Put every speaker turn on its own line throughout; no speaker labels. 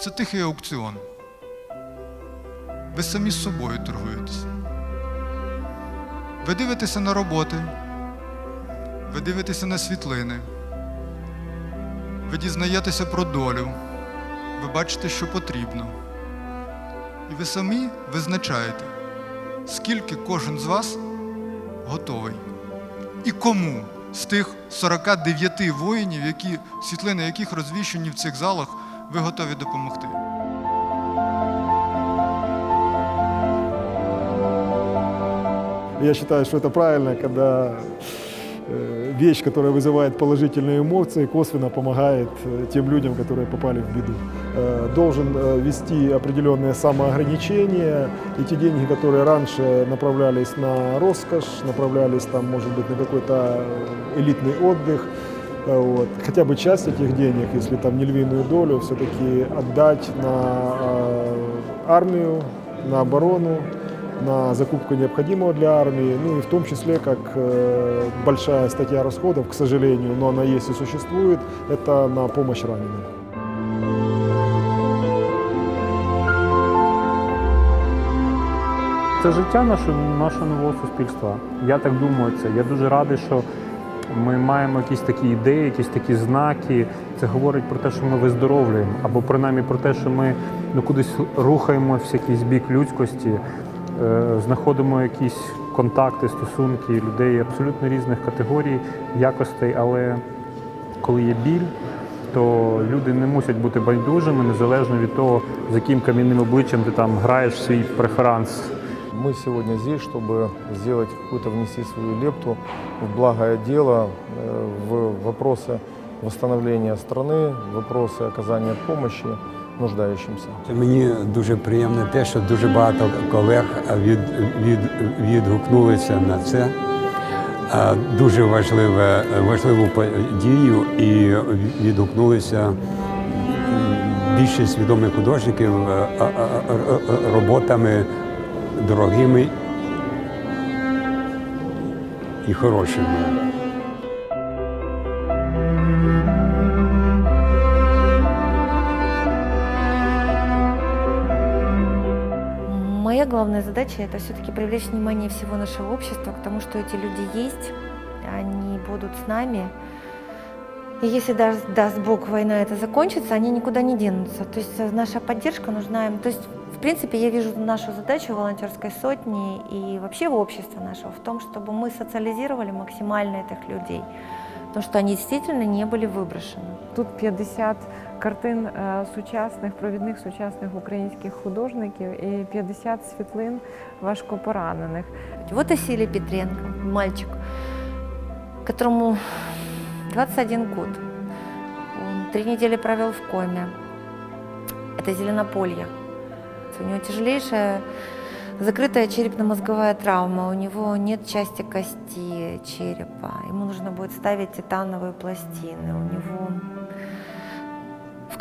Це тихий аукціон. Ви самі з собою торгуєтесь. Ви дивитеся на роботи, ви дивитеся на світлини, ви дізнаєтеся про долю, ви бачите, що потрібно. І ви самі визначаєте, скільки кожен з вас готовий. І кому з тих 49 воїнів, які, світлини яких розвішені в цих залах, ви готові допомогти.
Я считаю, что это правильно, когда э, вещь, которая вызывает положительные эмоции, косвенно помогает э, тем людям, которые попали в беду. Э, Должен э, вести определенные самоограничения, и те деньги, которые раньше направлялись на роскошь, направлялись там, может быть, на какой-то э, элитный отдых, э, вот. Хотя бы часть этих денег, если там не львиную долю, все-таки отдать на э, армию, на оборону, на закупку необходимого для армии, ну и в том числе, как э, большая статья расходов, к сожалению, но она есть и существует, это на помощь раненым.
Це життя нашого, нашого нового суспільства. Я так думаю, це. Я дуже радий, що ми маємо якісь такі ідеї, якісь такі знаки. Це говорить про те, що ми виздоровлюємо, або принаймні про те, що ми ну, кудись рухаємося в якийсь бік людськості, е, знаходимо якісь контакти, стосунки людей абсолютно різних категорій, якостей, але коли є біль, то люди не мусять бути байдужими, незалежно від того, з яким кам'яним обличчям ти там граєш свій преферанс.
Мы сегодня здесь, чтобы сделать какую-то, внести свою лепту в благое дело, э, в вопросы восстановления страны, в вопросы оказания помощи нуждающимся.
Мені дуже приємно те, що дуже багато колег від, від, відгукнулися на це. А, Дуже важливе, важливу подію і відгукнулися м, більшість відомих художників е, а, а, а, роботами дорогими і хорошими.
Моя главная задача это все-таки привлечь внимание всего нашего общества к тому, что эти люди есть, они будут с нами. И если даст, даст Бог, война это закончится, они никуда не денутся. То есть э, наша поддержка нужна им. То есть, в принципе, я вижу нашу задачу волонтерской сотни и вообще в обществе нашего в том, чтобы мы социализировали максимально этих людей. Потому что они действительно не были выброшены.
Тут 50 картин е, сучасних, провідних сучасних українських художників і 50 світлин важкопоранених.
Вот Василий Петренко, мальчик, которому 21 год. Он три недели провел в коме. Это Зеленополье. У него тяжелейшая закрытая черепно-мозговая травма. У него нет части кости черепа. Ему нужно будет ставить титановые пластины. У него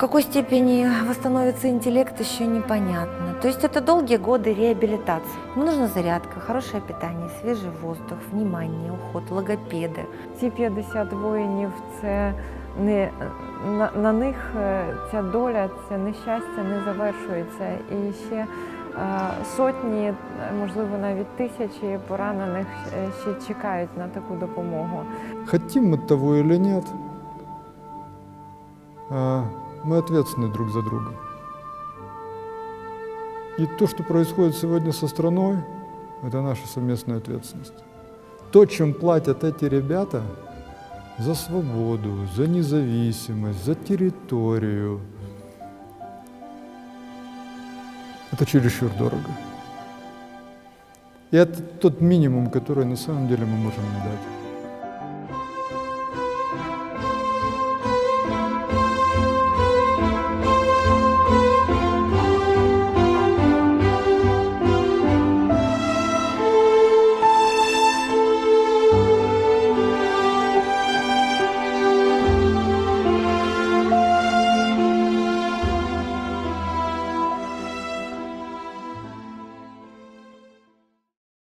какой степени восстановится интеллект, еще непонятно. То есть это долгие годы реабилитации. Ему нужна зарядка, хорошее питание, свежий воздух, внимание, уход, логопеды.
Ці 50 воїнів це не на, на них е, ця доля, це нещастя не завершується. І ще е, сотні, е, можливо, навіть тисячі поранених е, ще чекають на таку допомогу.
Хотим мы того или нет, а, мы ответственны друг за друга. И то, что происходит сегодня со страной, это наша совместная ответственность. То, чем платят эти ребята за свободу, за независимость, за территорию, это чересчур дорого. И это тот минимум, который на самом деле мы можем дать.